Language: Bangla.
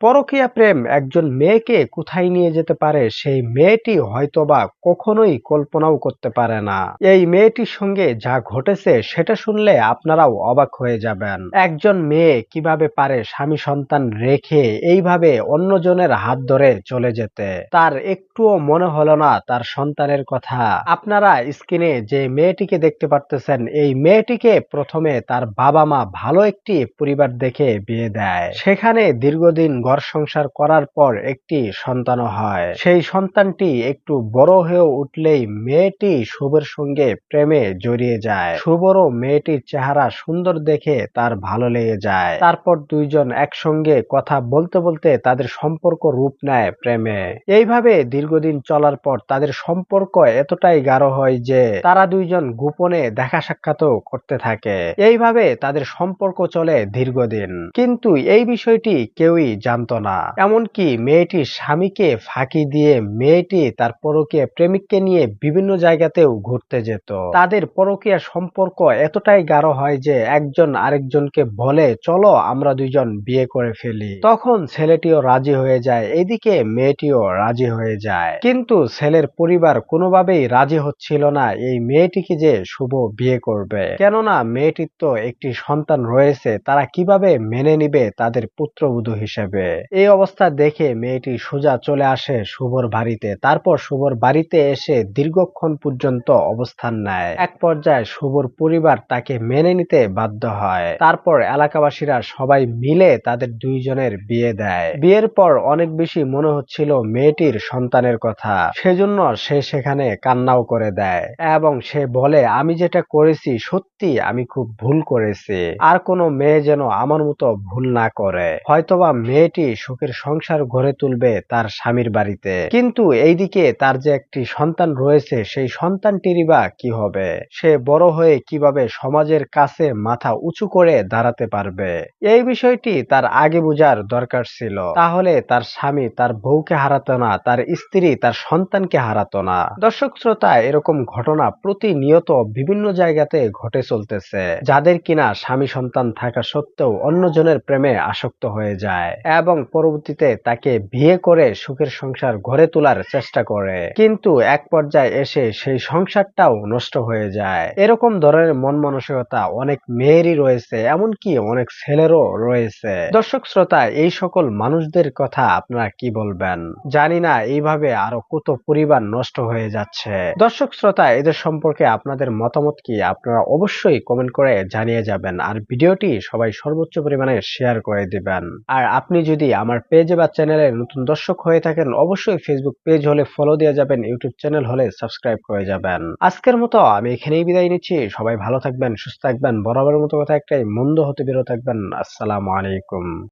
পরকীয়া প্রেম একজন মেয়েকে কোথায় নিয়ে যেতে পারে, সেই মেয়েটি হয়তোবা কখনোই কল্পনাও করতে পারে না। এই মেয়েটির সঙ্গে যা ঘটেছে, সেটা শুনলে আপনারাও অবাক হয়ে যাবেন। একজন মেয়ে কীভাবে পারে স্বামী সন্তান রেখে এইভাবে অন্যজনের হাত ধরে চলে যেতে? তার একটুও মনে হলো না তার সন্তানের কথা। আপনারা স্ক্রিনে যে মেয়েটিকে দেখতে পারতেছেন, এই মেয়েটিকে প্রথমে তার বাবা মা ভালো একটি পরিবার দেখে বিয়ে দেয়। সেখানে দীর্ঘদিন ঘর সংসার করার পর একটি সন্তানও হয়। সেই সন্তানটি একটু বড় হয়ে উঠলেই মেয়েটি শুভের সঙ্গে প্রেমে জড়িয়ে যায়। শুভরও মেয়েটির চেহারা সুন্দর দেখে তার ভালো লেগে যায়। তারপর দুইজন একসঙ্গে কথা বলতে বলতে তাদের সম্পর্ক রূপ নেয় প্রেমে। এইভাবে দীর্ঘদিন চলার পর তাদের সম্পর্ক এতটাই গাঢ় হয় যে তারা দুইজন গোপনে দেখা সাক্ষাৎও করতে থাকে। এইভাবে তাদের সম্পর্ক চলে দীর্ঘদিন। কিন্তু এই বিষয়টি কেউই জানত না। এমনকি মেয়েটির স্বামীকে ফাঁকি দিয়ে মেয়েটি তার পরকীয় প্রেমিককে নিয়ে বিভিন্ন জায়গাতেও ঘুরতে যেত। তাদের পরকীয়া সম্পর্ক এতটাই গাঢ় হয় যে একজন আরেকজনকে বলে, চলো আমরা দুইজন বিয়ে করে ফেলি। তখন ছেলেটিও রাজি হয়ে যায়, এদিকে মেয়েটিও রাজি হয়ে যায়। কিন্তু ছেলের পরিবার কোনোভাবেই রাজি হচ্ছিল না, এই মেয়েটিকে যে শুভ বিয়ে করবে? কেননা মেয়েটির তো একটি সন্তান রয়েছে, তারা কীভাবে মেনে নিবে তাদের পুত্রবধূ হিসেবে? এই অবস্থা দেখে মেয়েটি সোজা চলে আসে শুভর বাড়িতে। তারপর শুভর বাড়িতে এসে দীর্ঘক্ষণ পর্যন্ত অবস্থান নেয়। এক পর্যায়ে শুভর পরিবার তাকে মেনে নিতে বাধ্য হয়। তারপর এলাকাবাসীরা সবাই মিলে তাদের দুইজনের বিয়ে দেয়। বিয়ের পর অনেক বেশি মনে হচ্ছিল মেয়েটির সন্তানের কথা। সেজন্য সে সেখানে কান্নাও করে দেয় এবং সে বলে, আমি যেটা করেছি সত্যি আমি খুব ভুল করেছি। আর কোনো মেয়ে যেন আমার মতো ভুল না করে। হয়তোবা মেয়েটি সুখের সংসার গড়ে তুলবে তার স্বামীর বাড়িতে? কিন্তু এইদিকে তার যে একটি সন্তান রয়েছে, সেই সন্তানটিরই বা কি হবে? সে বড় হয়ে কীভাবে সমাজের কাছে মাথা উঁচু করে দাঁড়াতে পারবে? এই বিষয়টি তার আগে বোঝার দরকার ছিল। তাহলে তার স্বামী তার বউকে হারাতো না, তার স্ত্রী তার সন্তানকে হারাতো না। দর্শক শ্রোতা, এরকম ঘটনা প্রতিনিয়ত বিভিন্ন জায়গাতে ঘটে চলতেছে। যাদের কিনা স্বামী সন্তান থাকা সত্ত্বেও অন্যজনের প্রেমে আসক্ত হয়ে যায়। এবং পরবর্তীতে তাকে বিয়ে করে সুখের সংসার গড়ে তোলার চেষ্টা করে। কিন্তু এক পর্যায়ে এসে সেই সংসারটাও নষ্ট হয়ে যায়। এরকম ধরনের মন মানসিকতা অনেক মেয়েরই রয়েছে, এমনকি অনেক ছেলেরও রয়েছে। দর্শক শ্রোতা, এই সকল মানুষদের কথা আপনারা কি বলবেন? জানি না, এইভাবে আরও কত পরিবার নষ্ট হয়ে যাচ্ছে। দর্শক শ্রোতা, এদের সম্পর্কে আপনাদের মতামত কি আপনারা অবশ্যই কমেন্ট করে জানিয়ে যাবেন, আর ভিডিওটি সবাই সর্বোচ্চ পরিমাণে শেয়ার করে দিবেন। আর আপনি যদি আমার পেজে বা চ্যানেলে নতুন দর্শক হয়ে থাকেন, অবশ্যই ফেসবুক পেজ হলে ফলো দেওয়া যাবেন ইউটিউব চ্যানেল হলে সাবস্ক্রাইব করে যাবেন। আজকের মতো আমি এখানেই বিদায় নিচ্ছি। সবাই ভালো থাকবেন, সুস্থ থাকবেন, বরাবরের মতো কথা একটাই, মন্দ হতে বেরো থাকবেন। আসসালামু আলাইকুম।